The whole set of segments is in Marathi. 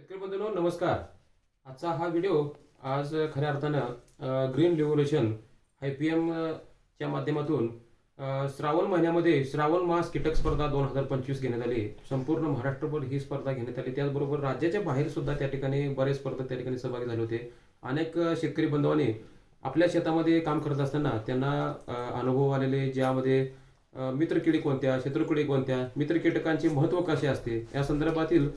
शेतकरी बंधूंनो नमस्कार. आजचा हा व्हिडिओ आज खऱ्या अर्थानं ग्रीन रिव्होल्युशन आय पी एमच्या माध्यमातून श्रावण महिन्यामध्ये श्रावण मास कीटक स्पर्धा दोन हजार पंचवीस घेण्यात आली. संपूर्ण महाराष्ट्रभर ही स्पर्धा घेण्यात आली. त्याचबरोबर राज्याच्या बाहेर सुद्धा त्या ठिकाणी बरेच स्पर्धा त्या ठिकाणी सहभागी झाले होते. अनेक शेतकरी बांधवांनी आपल्या शेतामध्ये काम करत असताना त्यांना अनुभव आलेले ज्यामध्ये अ, मित्रकिडी कोणत्या शत्रुकिडी कोणत्या मित्रकीटकांचे महत्त्व कसे असते या संदर्भातील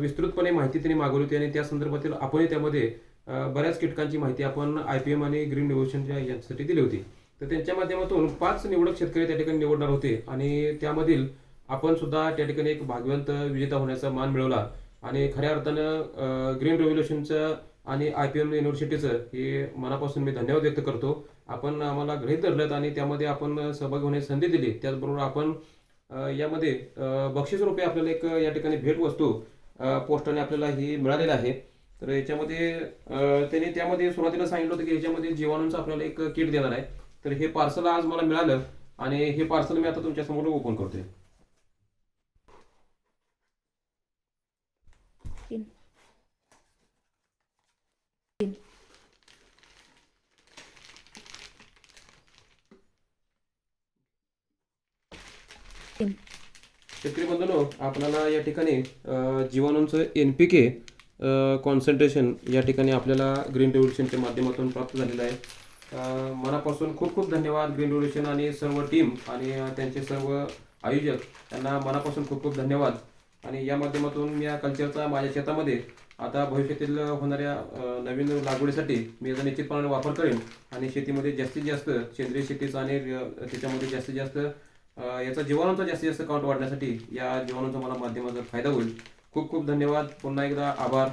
विस्तृतपणे माहिती त्यांनी मागवली होती आणि त्या संदर्भातील आपणही त्यामध्ये बऱ्याच कीटकांची माहिती आपण आय पी एम आणि ग्रीन रिव्होल्युशनच्या यासाठी दिली होती. तर त्यांच्या माध्यमातून पाच निवडक शेतकरी त्या ठिकाणी निवडणार होते आणि त्यामधील आपण सुद्धा त्या ठिकाणी एक भाग्यवंत विजेता होण्याचा मान मिळवला. आणि खऱ्या अर्थानं ग्रीन रेव्होल्युशनचं आणि आय पी एम युनिव्हर्सिटीचं हे मनापासून मी धन्यवाद व्यक्त करतो. आपण आम्हाला गृहीत धरलं आणि त्यामध्ये आपण सहभागी होण्याची संधी दिली. त्याचबरोबर आपण यामध्ये बक्षीस रुपये आपल्याला एक या ठिकाणी भेटवस्तू अ, पोस्टाने आपल्याला हे मिळालेलं आहे. तर याच्यामध्ये त्यांनी त्यामध्ये सुरुवातीला सांगितलं होतं की याच्यामध्ये जीवाणूंचं आपल्याला एक किट देणार आहे. तर हे पार्सल आज मला मिळालं आणि हे पार्सल मी आता तुमच्यासमोर ओपन करतोय. Thank शेतकरी बंधूनो आपल्याला या ठिकाणी जीवाणूंचं एन पी के कॉन्सन्ट्रेशन या ठिकाणी आपल्याला ग्रीन रेव्होल्युशनच्या माध्यमातून प्राप्त झालेलं आहे. मनापासून खूप खूप धन्यवाद ग्रीन रेव्होल्युशन आणि सर्व टीम आणि त्यांचे सर्व आयोजक. त्यांना मनापासून खूप खूप धन्यवाद. आणि या माध्यमातून या कल्चरचा माझ्या शेतामध्ये आता भविष्यातील होणाऱ्या नवीन लागवडीसाठी मी याचा निश्चितपणे वापर करेन. आणि शेतीमध्ये जास्तीत जास्त सेंद्रिय शेतीचा आणि त्याच्यामध्ये जास्तीत जास्त याचा जीवाणूंचा जास्तीत जास्त काउंट वाढण्यासाठी या जीवाणूंचा मला माध्यमाचा फायदा होईल. खूप खूप धन्यवाद. पुन्हा एकदा आभार.